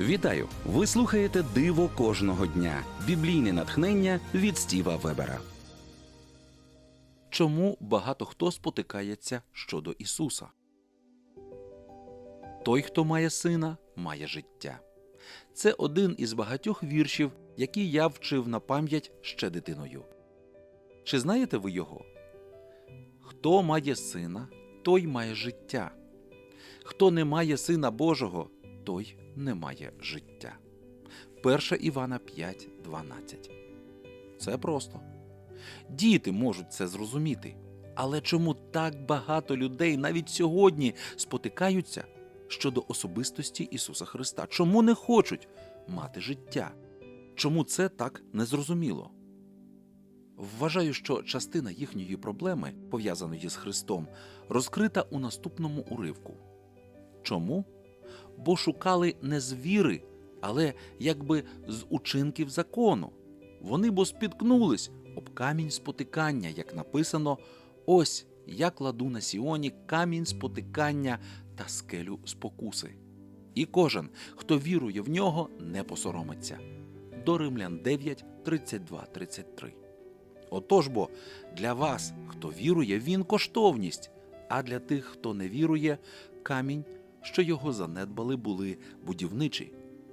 Вітаю! Ви слухаєте Диво кожного дня. Біблійне натхнення від Стіва Вебера. Чому багато хто спотикається щодо Ісуса? Той, хто має сина, має життя. Це один із багатьох віршів, які я вчив на пам'ять ще дитиною. Чи знаєте ви його? Хто має сина, той має життя. Хто не має сина Божого, той не має життя. 1 Івана 5, 12. Це просто. Діти можуть це зрозуміти. Але чому так багато людей навіть сьогодні спотикаються щодо особистості Ісуса Христа? Чому не хочуть мати життя? Чому це так незрозуміло? Вважаю, що частина їхньої проблеми, пов'язаної з Христом, розкрита у наступному уривку. Чому? Бо шукали не з віри, але якби з учинків закону. Вони бо спіткнулись об камінь спотикання, як написано: ось я кладу на Сіоні камінь спотикання та скелю спокуси. І кожен, хто вірує в нього, не посоромиться. До Римлян 9, 32, 33. Отож бо для вас, хто вірує, він коштовність, а для тих, хто не вірує, камінь, що його занедбали, були будівничі.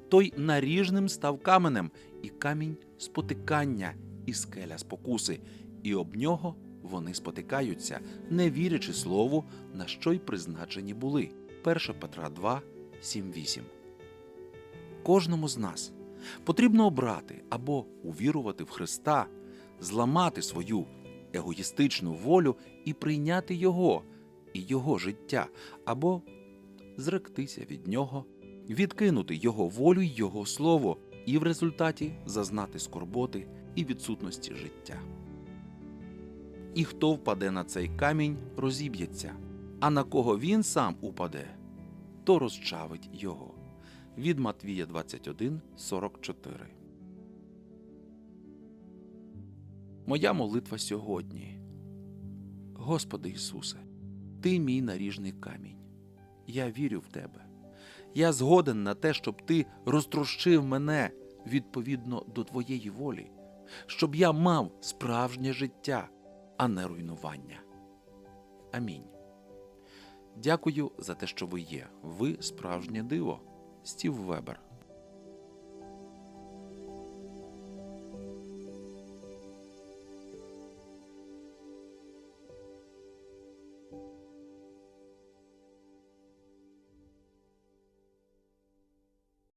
Той наріжним став каменем, і камінь спотикання, і скеля спокуси, і об нього вони спотикаються, не вірячи слову, на що й призначені були. 1 Петра 2, 7, 8. Кожному з нас потрібно обрати або увірувати в Христа, зламати свою егоїстичну волю і прийняти Його і Його життя, або зректися від нього, відкинути Його волю й Його слово, і в результаті зазнати скорботи і відсутності життя. І хто впаде на цей камінь, розіб'ється, а на кого він сам упаде, то розчавить його. Від Матвія 21, 44. Моя молитва сьогодні. Господи Ісусе, Ти мій наріжний камінь. Я вірю в Тебе. Я згоден на те, щоб Ти розтрощив мене відповідно до Твоєї волі, щоб я мав справжнє життя, а не руйнування. Амінь. Дякую за те, що ви є. Ви справжнє диво. Стів Вебер.